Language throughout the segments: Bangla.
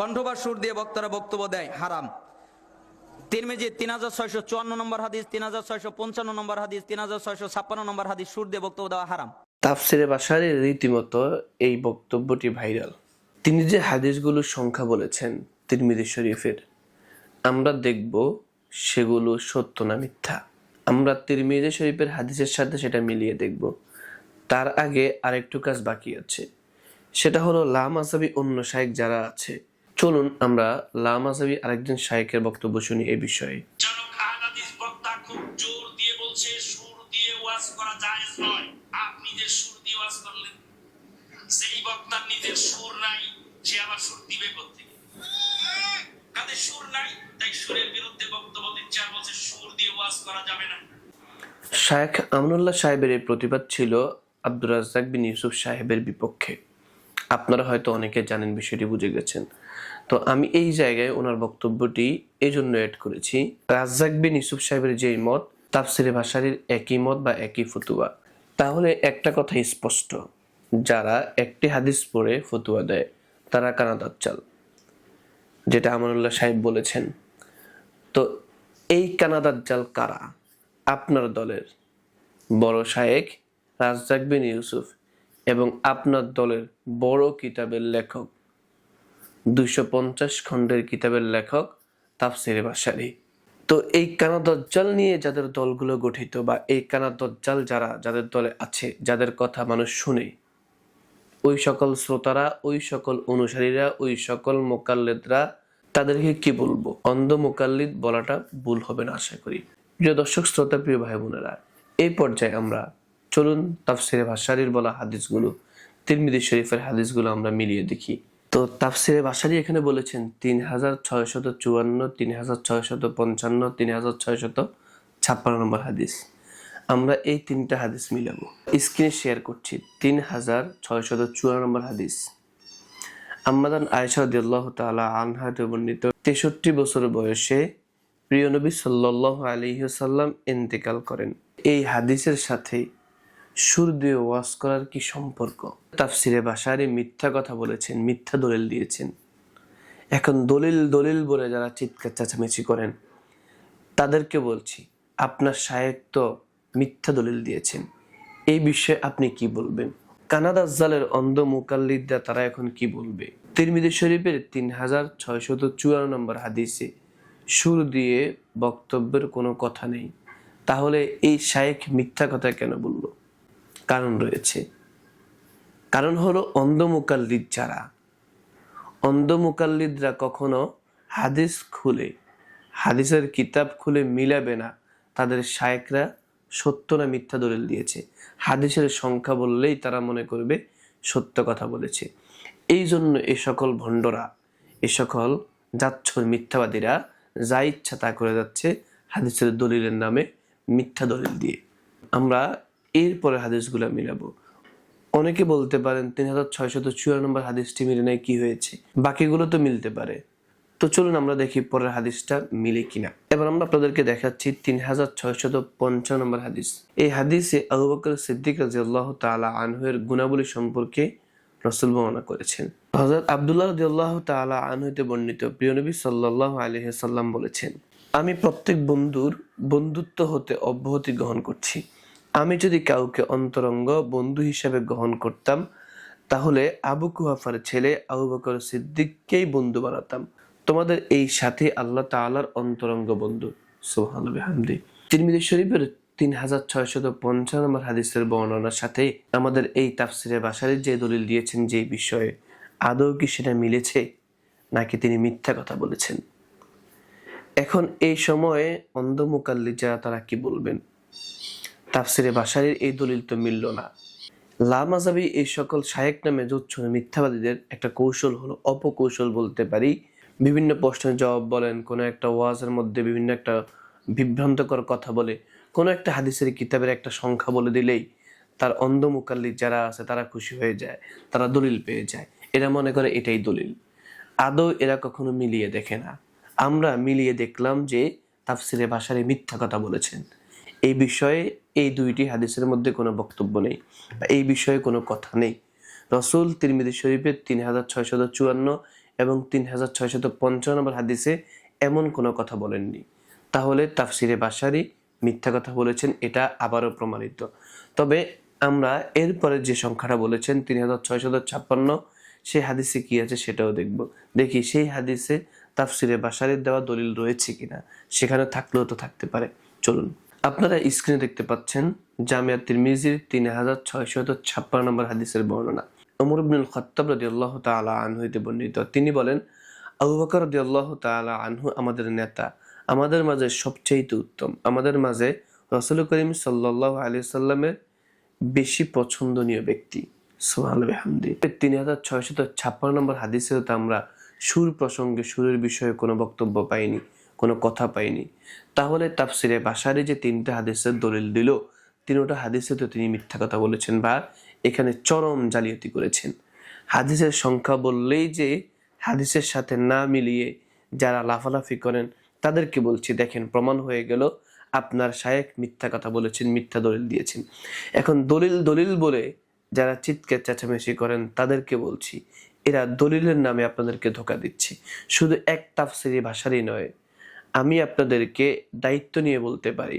কণ্ঠ বা সুর দিয়ে বক্তারা বক্তব্য দেয়, হারাম। তিরমিজি তিন হাজার ছয়শো চুয়ান্ন নম্বর হাদিস, তিন হাজার ছয়শো পঞ্চান্ন নম্বর হাদিস, তিন হাজার ছয়শো ছাপ্পান্ন নম্বর হাদিস, সুর দিয়ে বক্তব্য দেওয়া হারাম। তাফসিরে বাসারে রীতিমতো এই বক্তব্যটি ভাইরাল। তিনি যে হাদিসগুলোর সংখ্যা বলেছেন তিরমিজি শরীফের, আমরা দেখব সেগুলো সত্য না মিথ্যা। আমরা তিরমিজি শরীফের হাদিসের সাথে সেটা মিলিয়ে দেখব। তার আগে আরেকটু কাজ বাকি আছে। সেটা হলো লামাজাবি অন্য শায়েক যারা আছে চলুন আমরা লামাজাবি আরেকজন শায়েকের বক্তব্য শুনি এই বিষয়ে। জনক খুব জোর দিয়ে বলছে সুর দিয়ে ওয়াজ করা জায়েজ নয়। আপনি যে সুর দিয়ে ওয়াজ করলেন সেই বক্তার নিজের সুর নাই সে আবার সুর দিবে কোথেকে কাদের সুর নাই? তাই সুরের বিরুদ্ধে বক্তব্য দিচ্ছে আর বলছে সুর দিয়ে ওয়াজ করা যাবে না। শায়েখ আমনুল্লাহ সাহেবের এই প্রতিবাদ ছিল আব্দুর রাজ্জাক বিন ইউসুফ সাহেবের বিপক্ষে। আপনারা হয়তো অনেকে জানেন বিষয়টি বুঝে গেছেন। তো আমি এই জায়গায় ওনার বক্তব্যটি এই জন্য অ্যাড করেছি। রাজ্জাক বিন ইউসুফ সাহেবের যেই মত, তাফসিরে ভাষারির একই মত বা একই ফতুয়া। তাহলে একটা কথা স্পষ্ট, যারা একটি হাদিস পড়ে ফতুয়া দেয়, তারা কানাদার চাল যেটা আমানুল্লাহ সাহেব বলেছেন। তো এই কানাদার জাল কারা? আপনার দলের বড় শায়েক রাজ্জাক বিন ইউসুফ এবং আপনার দলের বড় কিতাবের লেখক দুইশো পঞ্চাশ খণ্ডের কিতাবের লেখক তাফসির বাসারি তো এই কানা দজ্জাল নিয়ে যাদের দলগুলো গঠিত বা এই কানা দজ্জাল যারা, যাদের দলে আছে, যাদের কথা মানুষ শুনে, ওই সকল শ্রোতারা, ওই সকল অনুসারীরা, ওই সকল মোকাল্লেদরা তাদেরকে কি বলব? অন্ধ মোকাল্লিদ বলাটা ভুল হবে না, আশা করি। প্রিয় দর্শক, শ্রোতা, প্রিয় ভাই বোনেরা, এই পর্যায়ে আমরা চলুন তাফসিরে ভাষারির বলা হাদিসগুলো তিরমিদি শরীফের হাদিসগুলো আমরা মিলিয়ে দেখি। তো তাফসিরে ভাষারি এখানে বলেছেন, তিন হাজার ছয়শত চুয়ান্ন, তিন হাজার ছয়শত পঞ্চান্ন, তিন হাজার ছয়শত ছাপ্পান্ন নম্বর হাদিস। আমরা এই তিনটা হাদিস মিলাবো। স্ক্রিনে শেয়ার করছি, তিন হাজার ছয়শত চুয়ান্ন নম্বর হাদিস। আম্মাদান আয়েশা রাদিয়াল্লাহু তাআলা আনহা হতে বর্ণিত, তেষট্টি বছর বয়সে প্রিয় নবী সাল্লাল্লাহু আলাইহি সাল্লাম ইন্তেকাল করেন। এই হাদিসের সাথে সুর দিয়ে ওয়াজ করার কি সম্পর্ক? তাফসিরে বাসারে মিথ্যা কথা বলেছেন, মিথ্যা দলিল দিয়েছেন। এখন দলিল দলিল বলে যারা চিৎকার, চেঁচামেচি করেন, তাদেরকে বলছি, আপনার শায়েক তো মিথ্যা দলিল দিয়েছেন, এই বিষয়ে আপনি কি বলবেন? কানাডা জালের অন্ধ মুকাল্লিদরা তারা এখন কি বলবে? তিরমিদি শরীফের তিন হাজার ছয়শত চুয়ান্ন নম্বর হাদিসে সুর দিয়ে বক্তব্যের কোনো কথা নেই। তাহলে এই শায়েক মিথ্যা কথা কেন বলল? কারণ রয়েছে। কারণ হলো অন্ধ মুকাল্লিদ যারা। অন্ধ মুকাল্লিদরা কখনো হাদিস খুলে, হাদিসের কিতাব খুলে মিলাবে না। তাদের শায়েকরা সত্য না মিথ্যা দলিল দিয়েছে। হাদিসের সংখ্যা বললেই তারা মনে করবে সত্য কথা বলেছে। এই জন্য এ সকল ভণ্ডরা, এ সকল যাচ্ছর মিথ্যাবাদীরা যা ইচ্ছা তা করে যাচ্ছে হাদিসের দলিলের নামে মিথ্যা দলিল দিয়ে। আমরা এরপরে হাদিসগুলো মিলাবো। অনেকে বলতে পারেন তিন হাজার ছয়শত চুয়ান্ন নম্বর হাদিসটি মিলে নেয় কি হয়েছে? বাকিগুলো তো মিলতে পারে। তো চলুন আমরা দেখি পরের হাদিসটা মিলে কিনা। এবার আমরা আপনাদেরকে দেখাচ্ছি তিন হাজার ছয়শত পঞ্চান্ন নম্বর হাদিস। এই হাদিসে আবু সিদ্দিক রাজি আল্লাহ তালা আনহুয়ের গুণাবলী সম্পর্কে রসুল বর্ণনা করেছেন। হজরত আবদুল্লাহ রাজি আল্লাহ তালা আনহুতে বর্ণিত প্রিয় নবী সাল্লাহ আলহিসাল্লাম বলেছেন, আমি প্রত্যেক বন্ধুর বন্ধুত্ব হতে অব্যাহতি গ্রহণ করছি। আমি যদি কাউকে অন্তরঙ্গ বন্ধু হিসেবে গ্রহণ করতাম, তাহলে আবু কুহাফার ছেলে আবু বকর সিদ্দিককেই বন্ধু বানাতাম। তোমাদের এই সাথে আল্লাহ তাআলার অন্তরঙ্গ বন্ধু। সুবহান হামদি তিরমিজি শরীফের তিন হাজার ছয়শত পঞ্চান্ন নম্বর হাদিসের বর্ণনার সাথে আমাদের এই তাফসিরে বাসারের যে দলিল দিয়েছেন যে বিষয়ে আদৌ কি সেটা মিলেছে, নাকি তিনি মিথ্যা কথা বলেছেন? এখন এই সময়ে অন্ধ মুকাল্লি যারা তারা কি বলবেন? তাফসিরে বাসারের এই দলিল তো মিলল না। লামাজাবি এই সকল শায়েক নামে জোচ্ছ মিথ্যাবাদীদের একটা কৌশল হলো অপকৌশল বলতে পারি। বিভিন্ন প্রশ্নের জবাব বলেন, কোনো একটা ওয়াজের মধ্যে বিভিন্ন একটা বিভ্রান্তকর কথা বলে, কোনো একটা হাদিসের কিতাবের একটা সংখ্যা বলে দিলেই তার অন্ধ মুকাল্লি যারা আছে তারা খুশি হয়ে যায়, তারা দলিল পেয়ে যায়। এরা মনে করে এটাই দলিল। আদৌ এরা কখনো মিলিয়ে দেখে না। আমরা মিলিয়ে দেখলাম যে তাফসিরে ভাষারে মিথ্যা কথা বলেছেন। এই বিষয়ে এই দুইটি হাদিসের মধ্যে কোনো বক্তব্য নেই বা এই বিষয়ে কোনো কথা নেই। রসুল তিরমিদি শরীফের তিন হাজার ছয়শত চুয়ান্ন এবং তিন হাজার ছয়শত পঞ্চান্ন হাদিসে এমন কোনো কথা বলেননি। তাহলে তাফসিরে বাসারি মিথ্যা কথা বলেছেন, এটা আবারও প্রমাণিত। তবে আমরা এরপরে যে সংখ্যাটা বলেছেন, তিন হাজার ছয়শত ছাপ্পান্ন সেই হাদিসে কি আছে সেটাও দেখব। দেখি, সেই হাদিসে তাফসিরে বাসারির দেওয়া দলিল রয়েছে কিনা? সেখানে থাকলেও তো থাকতে পারে। চলুন। আপনারা স্ক্রিনে দেখতে পাচ্ছেন জামিয়া তিরমিজির তিন হাজার ছয়শত ছাপ্পান্ন নম্বর হাদিসের বর্ণনা। ওমর ইবনুল খত্তাব রাদিয়াল্লাহু তাআলা আনহু হইতে বর্ণিত। তিনি বলেন, আবু বকর রাদিয়াল্লাহু তাআলা আনহু আমাদের নেতা। আমাদের মাঝে সবচেয়ে উত্তম। আমাদের মাঝে রসুল করিম সাল্লাল্লাহু আলাইহি সাল্লামের বেশি পছন্দনীয় ব্যক্তি। সোহানহামদি তিন হাজার ছয়শত ছাপ্পান্ন নম্বর হাদিসেও তো আমরা সুর প্রসঙ্গে সুরের বিষয়ে কোনো বক্তব্য পাইনি। কোনো কথা পাইনি। তাহলে তাফসিরে বাসারে যে তিনটা হাদিসের দলিল দিল, তিনোটা হাদিসে তো তিনি মিথ্যা কথা বলেছেন বা এখানে চরম জালিয়াতি করেছেন। হাদিসের সংখ্যা বললেই যে হাদিসের সাথে না মিলিয়ে যারা লাফালাফি করেন, তাদেরকে বলছি, দেখেন প্রমাণ হয়ে গেল, আপনার শায়েক মিথ্যা কথা বলেছেন, মিথ্যা দলিল দিয়েছেন। এখন দলিল দলিল বলে যারা চিৎকে চেঁচামেচি করেন, তাদেরকে বলছি, এরা দলিলের নামে আপনাদেরকে ধোকা দিচ্ছে। শুধু এক তাফসিরি ভাষারই নয় আমি আপনাদেরকে দায়িত্ব নিয়ে বলতে পারি।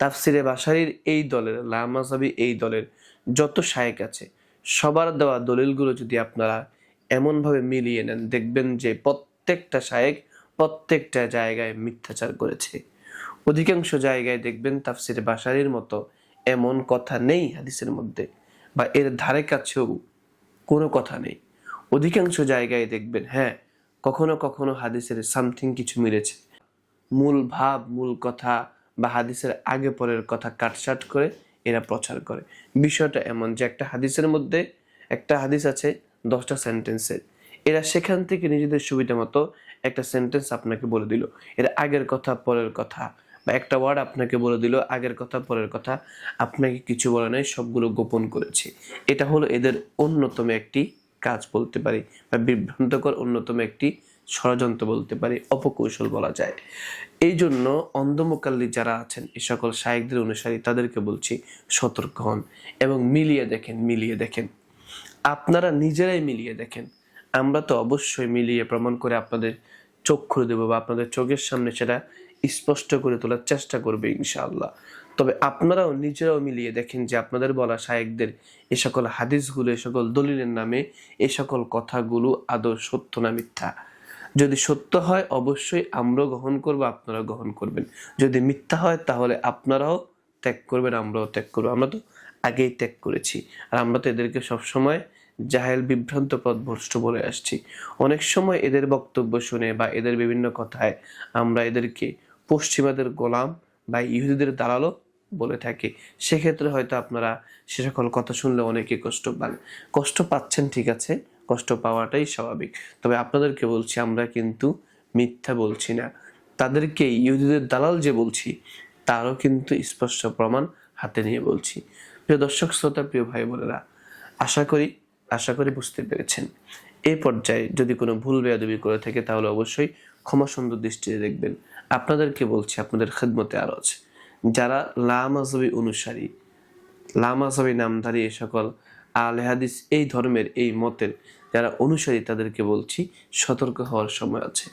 তাফসিরে বাসারির এই দলের, লামাজাবি এই দলের যত শায়েক আছে, সবার দেওয়া দলিলগুলো যদি আপনারা এমনভাবে মিলিয়ে নেন, দেখবেন যে প্রত্যেকটা শায়েক প্রত্যেকটা জায়গায় মিথ্যাচার করেছে। অধিকাংশ জায়গায় দেখবেন তাফসিরে বাসারির মতো এমন কথা নেই হাদিসের মধ্যে বা এর ধারে কাছেও কোনো কথা নেই। অধিকাংশ জায়গায় দেখবেন হ্যাঁ কখনো কখনো হাদিসের সামথিং কিছু মিলেছে। মূল ভাব, মূল কথা বা হাদিসের আগে পরের কথা কাটসাট করে এরা প্রচার করে। বিষয়টা এমন যে একটা হাদিসের মধ্যে একটা হাদিস আছে দশটা সেন্টেন্সের এরা সেখান থেকে নিজেদের সুবিধা মতো একটা সেন্টেন্স আপনাকে বলে দিল। এরা আগের কথা, পরের কথা বা একটা ওয়ার্ড আপনাকে বলে দিল, আগের কথা, পরের কথা। আপনাকে কিছু বলে নাই, সবগুলো গোপন করেছে। এটা হলো এদের অন্যতম একটি কাজ বলতে পারি বা বিভ্রান্তকর অন্যতম একটি ষড়যন্ত্র বলতে পারি, অপকৌশল বলা যায়। এই জন্য অন্ধমুকাল্লি যারা আছেন, এই সকল শায়েকদের অনুসারী, তাদেরকে বলছি সতর্ক হন এবং মিলিয়ে দেখেন মিলিয়ে দেখেন। আপনারা নিজেরাই মিলিয়ে দেখেন। আমরা তো অবশ্যই মিলিয়ে প্রমাণ করে আপনাদের চক্ষু দেবো বা আপনাদের চোখের সামনে সেটা স্পষ্ট করে তোলার চেষ্টা করবে ইনশাআল্লাহ। তবে আপনারাও নিজেরাও মিলিয়ে দেখেন যে আপনাদের বলা শায়েকদের এ সকল হাদিসগুলো, এ সকল দলিলের নামে এ সকল কথাগুলো আদৌ সত্য না মিথ্যা। যদি সত্য হয়, অবশ্যই আমরাও গ্রহণ করব, আপনারাও গ্রহণ করবেন। যদি মিথ্যা হয়, তাহলে আপনারাও ত্যাগ করবেন, আমরাও ত্যাগ করব। আমরা তো আগেই ত্যাগ করেছি। আর আমরা তো এদেরকে সবসময় জাহেল, বিভ্রান্ত পথ ভ্রষ্ট বলে আসছি। অনেক সময় এদের বক্তব্য শুনে বা এদের বিভিন্ন কথায় আমরা এদেরকে পশ্চিমাদের গোলাম বা ইহুদিদের দালালও বলে থাকি। সেক্ষেত্রে হয়তো আপনারা সে সকল কথা শুনলে অনেকে কষ্ট পান। কষ্ট পাচ্ছেন, ঠিক আছে। কষ্ট পাওয়াটাই স্বাভাবিক। তবে আপনাদেরকে বলছি, আমরা কিন্তু মিথ্যা বলছি না। তাদেরকে ইহুদিদের দালাল যে বলছি, তারও কিন্তু স্পষ্ট প্রমাণ হাতে নিয়ে বলছি। প্রিয় দর্শক, শ্রোতা, প্রিয় ভাই বোনেরা, আশা করি আশা করি বুঝতে পেরেছেন। এই পর্যায়ে যদি কোনো ভুল বেয়াদবি করে থাকে, তাহলে অবশ্যই ক্ষমা সুন্দর দৃষ্টিতে দেখবেন। আপনাদেরকে বলছি, আপনাদের খেদমতে আরও আছে যারা লামাজবি অনুসারী, লামাজবি নামধারী এ সকল আলে হাদিস এই ধর্মের এই মতের যারা অনুসারী, তাদেরকে বলছি সতর্ক হওয়ার সময় আছে।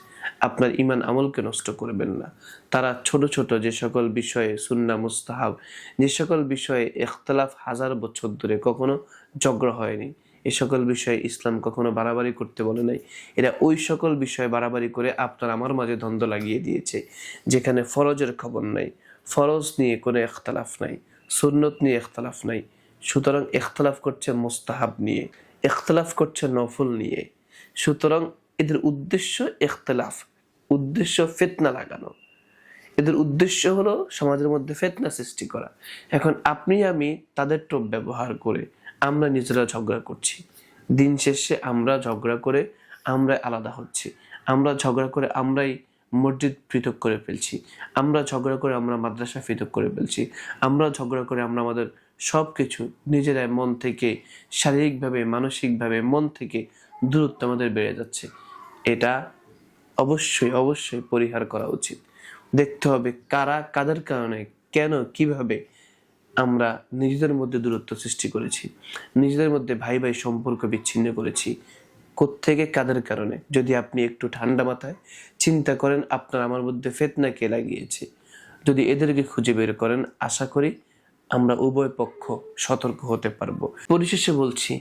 আপনার ইমান আমলকে নষ্ট করবেন না। তারা ছোট ছোট যে সকল বিষয়ে সুন্না, মুস্তাহাব, যে সকল বিষয়ে ইখতলাফ হাজার বছর ধরে কখনো ঝগড়া হয়নি, এ সকল বিষয়ে ইসলাম কখনো বাড়াবাড়ি করতে বলে নাই, এরা ওই সকল বিষয়ে বাড়াবাড়ি করে আপনার আমার মাঝে দ্বন্দ্ব লাগিয়ে দিয়েছে, যেখানে ফরজের খবর নাই। ফরজ নিয়ে কোনো ইখতলাফ নাই, সুন্নত নিয়ে ইখতলাফ নাই। সুতরাং ইখতলাফ করছে মোস্তাহাব নিয়ে, ইখতলাফ করছে নফল নিয়ে। সুতরাং এদের উদ্দেশ্য ইখতলাফ, উদ্দেশ্য ফেতনা লাগানো। এদের উদ্দেশ্য হলো সমাজের মধ্যে ফেতনা সৃষ্টি করা। এখন আপনি, আমি তাদের টোপ ব্যবহার করে আমরা নিজেরা ঝগড়া করছি। দিন শেষে আমরা ঝগড়া করে আমরা আলাদা হচ্ছি। আমরা ঝগড়া করে আমরাই মসজিদ পৃথক করে ফেলছি। আমরা ঝগড়া করে আমরা মাদ্রাসা পৃথক করে ফেলছি। আমরা ঝগড়া করে আমরা আমাদের সব কিছু নিজেরাই মন থেকে, শারীরিকভাবে, মানসিকভাবে মন থেকে দূরত্ব আমাদের বেড়ে যাচ্ছে। এটা অবশ্যই অবশ্যই পরিহার করা উচিত। দেখতে হবে কারা, কাদের কারণে, কেন, কীভাবে আমরা নিজেদের মধ্যে দূরত্ব সৃষ্টি করেছি। নিজেদের মধ্যে ভাই ভাই সম্পর্ক বিচ্ছিন্ন করেছি। কোত্থেকে, কাদের কারণে? যদি আপনি একটু ঠান্ডা মাথায় চিন্তা করেন, আপনার আমার মধ্যে ফেতনা কে লাগিয়েছে? যদি এদেরকে খুঁজে বের করেন, আশা করি আমরা উভয় পক্ষ সতর্ক হতে পারব। পরিশেষে বলছি,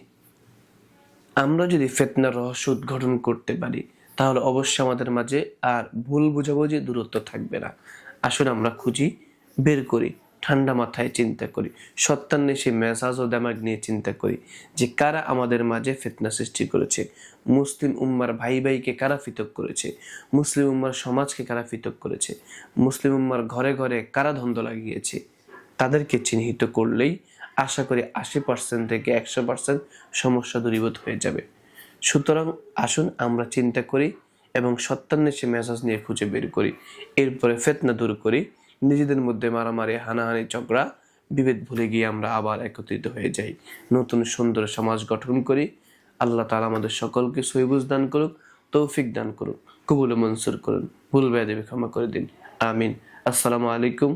আমরা যদি ফেতনার রহস্য উদ্ঘাটন করতে পারি, তাহলে অবশ্যই আমাদের মাঝে আর ভুল বোঝাবুঝি দূরত্ব থাকবে না। আসলে আমরা খুঁজি, বের করি, ঠান্ডা মাথায় চিন্তা করি সত্যান্নে সেই মেজাজ ও দামাগ নিয়ে চিন্তা করি যে কারা আমাদের মাঝে ফেতনা সৃষ্টি করেছে। মুসলিম উম্মার ভাই ভাইকে কারা পৃথক করেছে? মুসলিম উম্মার সমাজকে কারা পৃথক করেছে? মুসলিম উম্মার ঘরে ঘরে কারা ধন্দ লাগিয়েছে? তাদেরকে চিহ্নিত করলেই আশা করি আশি পার্সেন্ট থেকে একশো পার্সেন্ট সমস্যা দূরীভূত হয়ে যাবে। সুতরাং আসুন আমরা চিন্তা করি এবং সত্যান্বেষী মেজাজ নিয়ে খুঁজে বের করি। এরপরে ফেতনা দূর করি। নিজেদের মধ্যে মারামারি, হানাহানি, ঝগড়া, বিভেদ ভুলে গিয়ে আমরা আবার একত্রিত হয়ে যাই। নতুন সুন্দর সমাজ গঠন করি। আল্লাহ তাআলা আমাদের সকলকে সহিবুজ দান করুক, তৌফিক দান করুক, কবুল মনসুর করুন। ভুল বেয়াদেবী ক্ষমা করে দিন। আমিন। আসসালামু আলাইকুম